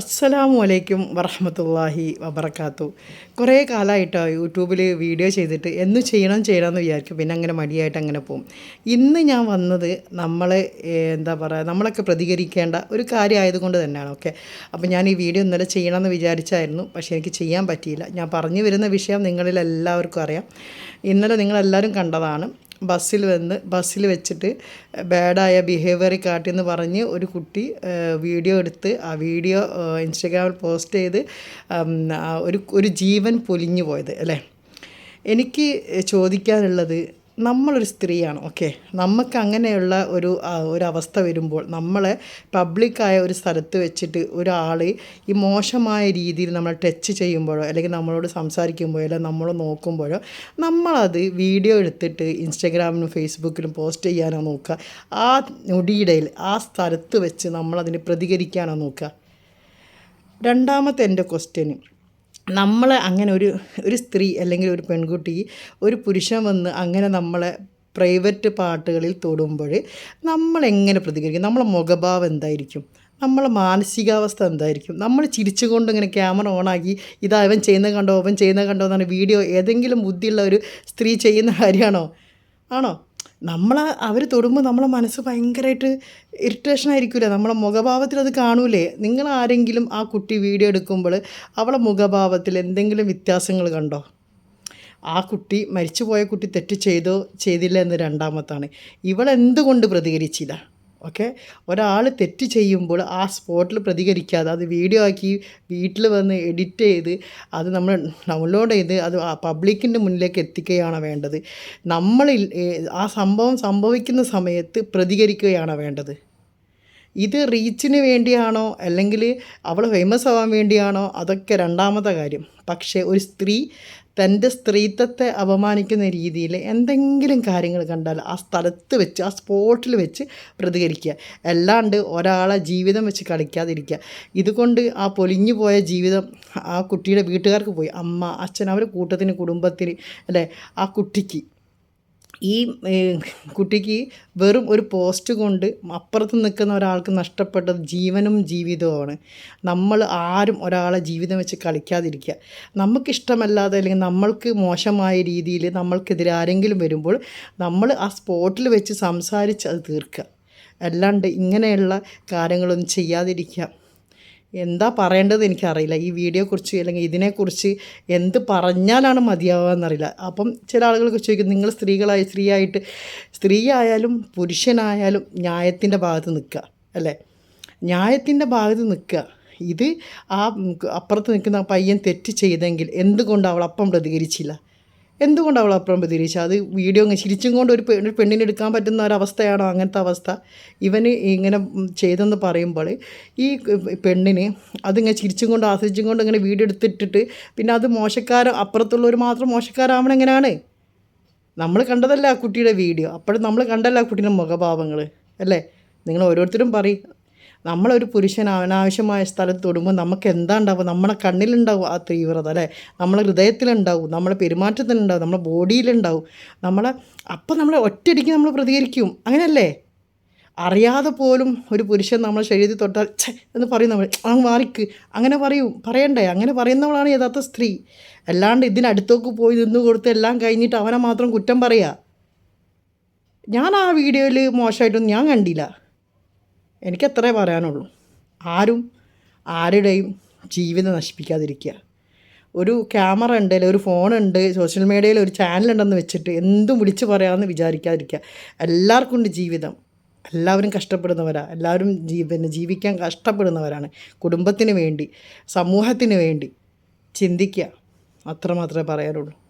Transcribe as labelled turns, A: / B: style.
A: അസ്സലാമു അലൈക്കും വറഹമത്തല്ലാഹി വബർക്കാത്തു കുറേ കാലമായിട്ടോ യൂട്യൂബിൽ വീഡിയോ ചെയ്തിട്ട് എന്ന് ചെയ്യണം ചെയ്യണം എന്ന് വിചാരിക്കും. പിന്നെ അങ്ങനെ മടിയായിട്ട് അങ്ങനെ പോകും ഇന്ന് ഞാൻ വന്നത് നമ്മൾ എന്താ പറയുക നമ്മളൊക്കെ പ്രതികരിക്കേണ്ട ഒരു കാര്യമായതുകൊണ്ട് തന്നെയാണ്. ഓക്കെ? അപ്പോൾ ഞാൻ ഈ വീഡിയോ ഇന്നലെ ചെയ്യണമെന്ന് വിചാരിച്ചായിരുന്നു. പക്ഷേ എനിക്ക് ചെയ്യാൻ പറ്റിയില്ല. ഞാൻ പറഞ്ഞു വരുന്ന വിഷയം നിങ്ങളിൽ എല്ലാവർക്കും അറിയാം. ഇന്നലെ നിങ്ങളെല്ലാവരും കണ്ടതാണ്. ബസ്സിൽ വന്ന് ബസ്സിൽ വെച്ചിട്ട് ബാഡായ ബിഹേവിയർ കാട്ടിയെന്ന് പറഞ്ഞ് ഒരു കുട്ടി വീഡിയോ എടുത്ത് ആ വീഡിയോ ഇൻസ്റ്റഗ്രാമിൽ പോസ്റ്റ് ചെയ്ത് ഒരു ഒരു ജീവൻ പൊലിഞ്ഞു പോയത് അല്ലേ? എനിക്ക് ചോദിക്കാനുള്ളത് നമ്മളൊരു സ്ത്രീയാണ് ഓക്കെ നമുക്ക് അങ്ങനെയുള്ള ഒരു ഒരു അവസ്ഥ വരുമ്പോൾ നമ്മളെ പബ്ലിക്കായ ഒരു സ്ഥലത്ത് വെച്ചിട്ട് ഒരാൾ ഈ മോശമായ രീതിയിൽ നമ്മളെ ടച്ച് ചെയ്യുമ്പോഴോ അല്ലെങ്കിൽ നമ്മളോട് സംസാരിക്കുമ്പോഴോ അല്ലെങ്കിൽ നമ്മൾ നോക്കുമ്പോഴോ നമ്മളത് വീഡിയോ എടുത്തിട്ട് ഇൻസ്റ്റഗ്രാമിലും ഫേസ്ബുക്കിലും പോസ്റ്റ് ചെയ്യാനോ നോക്കുക. ആ നൊടിയിടയിൽ ആ സ്ഥലത്ത് വെച്ച് നമ്മളതിന് പ്രതികരിക്കാനോ നോക്കുക. രണ്ടാമത്തെ എന്റെ ക്വസ്റ്റ്യന് നമ്മൾ അങ്ങനെ ഒരു ഒരു സ്ത്രീ അല്ലെങ്കിൽ ഒരു പെൺകുട്ടി ഒരു പുരുഷൻ വന്ന് അങ്ങനെ നമ്മളെ പ്രൈവറ്റ് പാട്ടുകളിൽ തൊടുമ്പോൾ നമ്മളെങ്ങനെ പ്രതികരിക്കും? നമ്മളെ മുഖഭാവം എന്തായിരിക്കും? നമ്മളെ മാനസികാവസ്ഥ എന്തായിരിക്കും? നമ്മൾ ചിരിച്ചുകൊണ്ട് ഇങ്ങനെ ക്യാമറ ഓണാക്കി ഇതാ അവൻ ചെയ്യുന്ന കണ്ടോ? അവൻ ചെയ്യുന്ന കണ്ടോ? എന്നാണ് വീഡിയോ ഏതെങ്കിലും ബുദ്ധിയുള്ള ഒരു സ്ത്രീ ചെയ്യുന്ന കാര്യമാണോ? ആണോ? നമ്മൾ അവർ തൊടുമ്പോൾ നമ്മളെ മനസ്സ് ഭയങ്കരമായിട്ട് ഇറിറ്റേഷൻ ആയിരിക്കില്ല നമ്മളെ മുഖഭാവത്തിൽ അത് കാണൂലേ. നിങ്ങൾ ആരെങ്കിലും ആ കുട്ടി വീഡിയോ എടുക്കുമ്പോൾ അവളെ മുഖഭാവത്തിൽ എന്തെങ്കിലും വ്യത്യാസങ്ങൾ കണ്ടോ? ആ കുട്ടി മരിച്ചുപോയ കുട്ടി തെറ്റ് ചെയ്തോ ചെയ്തില്ല എന്ന് രണ്ടാമത്താണ്. ഇവളെന്തുകൊണ്ട് പ്രതികരിച്ചില്ല? ഓക്കെ? ഒരാൾ തെറ്റ് ചെയ്യുമ്പോൾ ആ സ്പോട്ടിൽ പ്രതികരിക്കാതെ അത് വീഡിയോ ആക്കി വീട്ടിൽ വന്ന് എഡിറ്റ് ചെയ്ത് അത് നമ്മൾ ഡൗൺലോഡ് ചെയ്ത് അത് പബ്ലിക്കിന്റെ മുന്നിലേക്ക് എത്തിക്കുകയാണ് വേണ്ടത്. നമ്മളിൽ ആ സംഭവം സംഭവിക്കുന്ന സമയത്ത് പ്രതികരിക്കുകയാണ് വേണ്ടത്. ഇത് റീച്ചിന് വേണ്ടിയാണോ? അല്ലെങ്കിൽ അവൾ ഫേമസ് ആവാൻ വേണ്ടിയാണോ? അതൊക്കെ രണ്ടാമത്തെ കാര്യം. പക്ഷേ ഒരു സ്ത്രീ തന്റെ സ്ത്രീത്വത്തെ അപമാനിക്കുന്ന രീതിയിൽ എന്തെങ്കിലും കാര്യങ്ങൾ കണ്ടാൽ ആ സ്ഥലത്ത് വെച്ച് ആ സ്പോട്ടിൽ വെച്ച് പ്രതികരിക്കുക. അല്ലാണ്ട് ഒരാളെ ജീവിതം വെച്ച് കളിക്കാതിരിക്കുക. ഇതുകൊണ്ട് ആ പൊലിഞ്ഞു പോയ ജീവിതം ആ കുട്ടിയുടെ വീട്ടുകാർക്ക് പോയി. അമ്മ അച്ഛൻ അവരുടെ കൂട്ടത്തിന് കുടുംബത്തിന് അല്ലേ? ആ കുട്ടിക്ക് ഈ കുട്ടിക്ക് വെറും ഒരു പോസ്റ്റ് കൊണ്ട് അപ്പുറത്ത് നിൽക്കുന്ന ഒരാൾക്ക് നഷ്ടപ്പെട്ടത് ജീവനും ജീവിതവുമാണ്. നമ്മൾ ആരും ഒരാളെ ജീവിതം വെച്ച് കളിക്കാതിരിക്കുക. നമുക്കിഷ്ടമല്ലാതെ അല്ലെങ്കിൽ നമ്മൾക്ക് മോശമായ രീതിയിൽ നമ്മൾക്കെതിരെ ആരെങ്കിലും വരുമ്പോൾ നമ്മൾ ആ സ്പോട്ടിൽ വെച്ച് സംസാരിച്ച് അത് തീർക്കുക. അല്ലാണ്ട് ഇങ്ങനെയുള്ള കാര്യങ്ങളൊന്നും ചെയ്യാതിരിക്കുക. എന്താ പറയേണ്ടത് എനിക്കറിയില്ല. ഈ വീഡിയോയെക്കുറിച്ച് അല്ലെങ്കിൽ ഇതിനെക്കുറിച്ച് എന്ത് പറഞ്ഞാലാണ് മതിയാവുകയെന്നറിയില്ല അപ്പം ചില ആളുകൾക്ക് ചോദിക്കും നിങ്ങൾ സ്ത്രീകളായി സ്ത്രീ ആയിട്ട് സ്ത്രീ ആയാലും പുരുഷനായാലും ന്യായത്തിന്റെ ഭാഗത്ത് നിൽക്കുക അല്ലേ? ന്യായത്തിന്റെ ഭാഗത്ത് നിൽക്കുക. ഇത് ആ അപ്പുറത്ത് നിൽക്കുന്ന പയ്യൻ തെറ്റ് ചെയ്തെങ്കിൽ എന്തുകൊണ്ട് അവൾ അപ്പം പ്രതികരിച്ചില്ല? എന്തുകൊണ്ട് അവൾ അപ്പുറം പ്രതികരിച്ചു അത് വീഡിയോ ചിരിച്ചും കൊണ്ട് ഒരു പെണ്ണിനെ എടുക്കാൻ പറ്റുന്ന ഒരവസ്ഥയാണോ അങ്ങനത്തെ അവസ്ഥ? ഇവന് ഇങ്ങനെ ചെയ്തെന്ന് പറയുമ്പോൾ ഈ പെണ്ണിന് അതിങ്ങനെ ചിരിച്ചും കൊണ്ട് ആസ്വദിച്ചും കൊണ്ട് ഇങ്ങനെ വീഡിയോ എടുത്തിട്ടിട്ട് പിന്നെ അത് മോശക്കാരൻ അപ്പുറത്തുള്ളവർ മാത്രം മോശക്കാരാവണം എങ്ങനെയാണ്? നമ്മൾ കണ്ടതല്ല ആ കുട്ടിയുടെ വീഡിയോ. അപ്പോഴും നമ്മൾ കണ്ടല്ല ആ കുട്ടീന്റെ മുഖഭാവങ്ങൾ അല്ലേ? നിങ്ങൾ ഓരോരുത്തരും പറയും. നമ്മളൊരു പുരുഷൻ അനാവശ്യമായ സ്ഥലത്ത് തൊടുമ്പോൾ നമുക്ക് എന്താ ഉണ്ടാവും നമ്മളെ കണ്ണിലുണ്ടാവും ആ തീവ്രത അല്ലേ? നമ്മളെ ഹൃദയത്തിലുണ്ടാവും നമ്മളെ പെരുമാറ്റത്തിലുണ്ടാവും നമ്മളെ ബോഡിയിലുണ്ടാവും. നമ്മളെ അപ്പം നമ്മളെ ഒറ്റയടിക്ക് നമ്മൾ പ്രതികരിക്കും. അങ്ങനെയല്ലേ അറിയാതെ പോലും ഒരു പുരുഷൻ നമ്മളെ ശരീരത്തിൽ തൊട്ടാൽ ഛേ എന്ന് പറയും നമ്മൾ ആ മാറിക്ക്. അങ്ങനെ പറയും. പറയണ്ടേ? അങ്ങനെ പറയുന്നവളാണ് യഥാർത്ഥ സ്ത്രീ. അല്ലാണ്ട് ഇതിനടുത്തേക്ക് പോയി നിന്ന് കൊടുത്ത് എല്ലാം കഴിഞ്ഞിട്ട് അവനെ മാത്രം കുറ്റം പറയുക ഞാൻ ആ വീഡിയോയിൽ മോശമായിട്ടൊന്നും ഞാൻ കണ്ടില്ല. എനിക്ക് അത്രേ പറയാനുള്ളൂ. ആരും ആരുടെയും ജീവിതം നശിപ്പിക്കാതിരിക്കുക. ഒരു ക്യാമറ ഉണ്ട് അല്ലെങ്കിൽ ഒരു ഫോണുണ്ട് സോഷ്യൽ മീഡിയയിൽ ഒരു ചാനലുണ്ടെന്ന് വെച്ചിട്ട് എന്തും വിളിച്ച് പറയാമെന്ന് വിചാരിക്കാതിരിക്കുക. എല്ലാവർക്കും ഉണ്ട് ജീവിതം. എല്ലാവരും കഷ്ടപ്പെടുന്നവരാണ് എല്ലാവരും ജീ പിന്നെ ജീവിക്കാൻ കഷ്ടപ്പെടുന്നവരാണ്. കുടുംബത്തിന് വേണ്ടി സമൂഹത്തിന് വേണ്ടി ചിന്തിക്കുക. അത്രമാത്രമേ പറയാനുള്ളൂ.